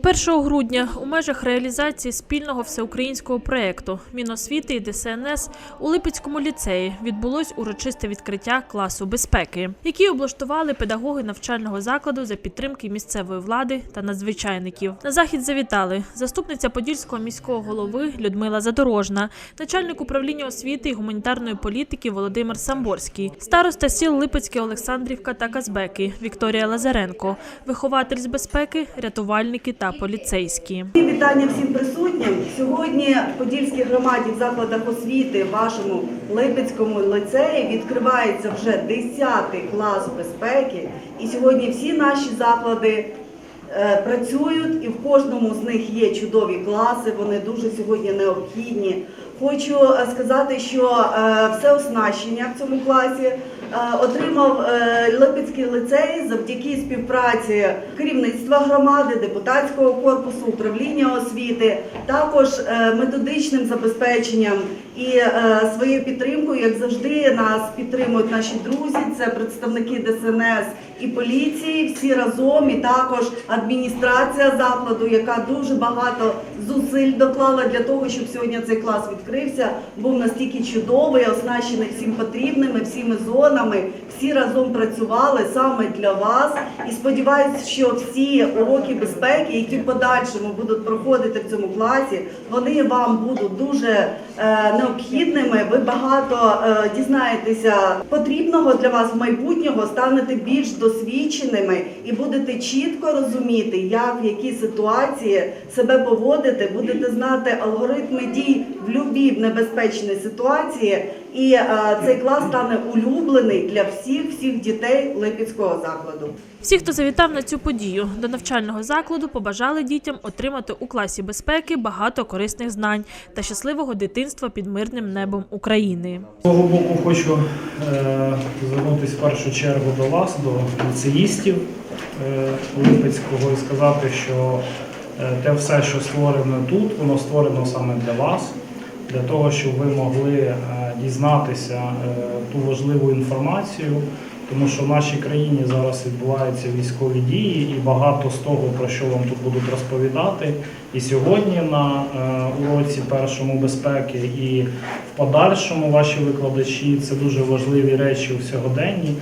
1 грудня у межах реалізації спільного всеукраїнського проєкту Міносвіти і ДСНС у Липецькому ліцеї відбулось урочисте відкриття класу безпеки, який облаштували педагоги навчального закладу за підтримки місцевої влади та надзвичайників. На захід завітали заступниця подільського міського голови Людмила Задорожна, начальник управління освіти і гуманітарної політики Володимир Самборський, староста сіл Липецьке Олександрівка та Казбеки Вікторія Лазаренко, вихователь з безпеки, рятувальники та поліцейські. Вітання всім присутнім. Сьогодні в Подільській громаді в закладах освіти в вашому Липецькому лицеї відкривається вже 10 клас безпеки. І сьогодні всі наші заклади е, працюють, і в кожному з них є чудові класи. Вони дуже сьогодні необхідні. Хочу е, сказати, що е, все оснащення в цьому класі е, отримав Липецький ліцей завдяки співпраці керівництва громади, депутатського корпусу, управління освіти, також методичним забезпеченням і своєю підтримкою, як завжди, нас підтримують наші друзі. Це представники ДСНС і поліції, всі разом, і також адміністрація закладу, яка дуже багато зусиль доклала для того, щоб сьогодні цей клас відкрився, був настільки чудовий, оснащений всім потрібними, всіми зонами. Всі разом працювали саме для вас. І сподіваюся, що всі уроки безпеки, які в подальшому будуть проходити в цьому класі, вони вам будуть дуже е, необхідними. Ви багато е, дізнаєтеся потрібного для вас в майбутнього, станете більш досвідченими і будете чітко розуміти, як в якій ситуації себе поводити, будете знати алгоритми дій в будь-якій небезпечній ситуації. І е, цей клас стане улюблений для всіх всіх дітей Липецького закладу. Всі, хто завітав на цю подію до навчального закладу, побажали дітям отримати у класі безпеки багато корисних знань та щасливого дитинства під мирним небом України. З свого боку хочу е, звернутися в першу чергу до вас, до ліцеїстів е, Липецького, і сказати, що те все, що створено тут, воно створено саме для вас, для того, щоб ви могли е, дізнатися е, ту важливу інформацію. Тому що в нашій країні зараз відбуваються військові дії, і багато з того, про що вам тут будуть розповідати, і сьогодні на е, уроці першому безпеки, і в подальшому ваші викладачі це дуже важливі речі у сьогоденні.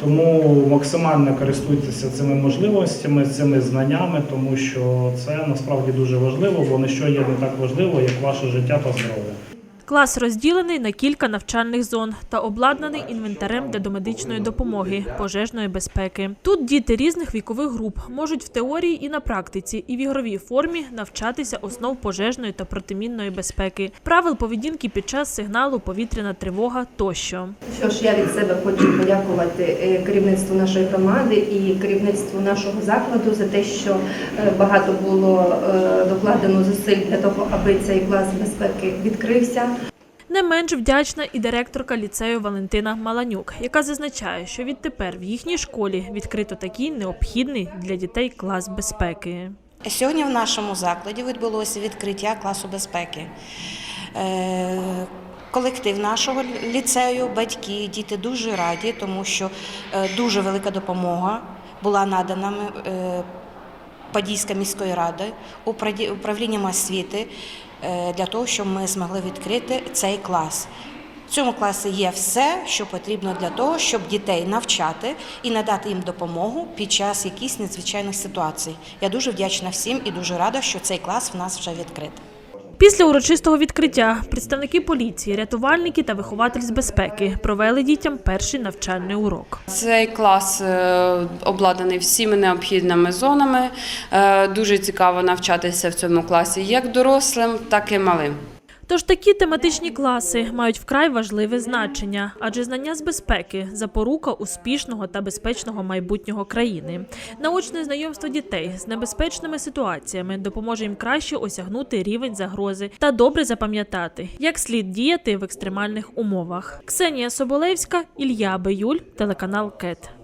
Тому максимально користуйтеся цими можливостями, цими знаннями, тому що це насправді дуже важливо, бо ніщо є не так важливо, як ваше життя та здоров'я. Клас розділений на кілька навчальних зон та обладнаний інвентарем для домедичної допомоги, пожежної безпеки. Тут діти різних вікових груп можуть в теорії і на практиці, і в ігровій формі навчатися основ пожежної та протимінної безпеки, правил поведінки під час сигналу повітряна тривога тощо. Що ж, я від себе хочу подякувати е, керівництву нашої громади і керівництву нашого закладу за те, що е, багато було е, докладено зусиль для того, аби цей клас безпеки відкрився. Не менш вдячна і директорка ліцею Валентина Маланюк, яка зазначає, що відтепер в їхній школі відкрито такий необхідний для дітей клас безпеки. Сьогодні в нашому закладі відбулося відкриття класу безпеки. Е, Колектив нашого ліцею, батьки, діти дуже раді, тому що е, дуже велика допомога була надана е, Подільська міської ради управлінням освіти для того, щоб ми змогли відкрити цей клас. В цьому класі є все, що потрібно для того, щоб дітей навчати і надати їм допомогу під час якихось надзвичайних ситуацій. Я дуже вдячна всім і дуже рада, що цей клас в нас вже відкритий. Після урочистого відкриття представники поліції, рятувальники та вихователь з безпеки провели дітям перший навчальний урок. Цей клас е, обладнаний всіми необхідними зонами. Е, Дуже цікаво навчатися в цьому класі як дорослим, так і малим. Тож такі тематичні класи мають вкрай важливе значення, адже знання з безпеки запорука успішного та безпечного майбутнього країни. Наочне знайомство дітей з небезпечними ситуаціями допоможе їм краще осягнути рівень загрози та добре запам'ятати, як слід діяти в екстремальних умовах. Ксенія Соболевська, Ілля Беюль, телеканал КЕТ.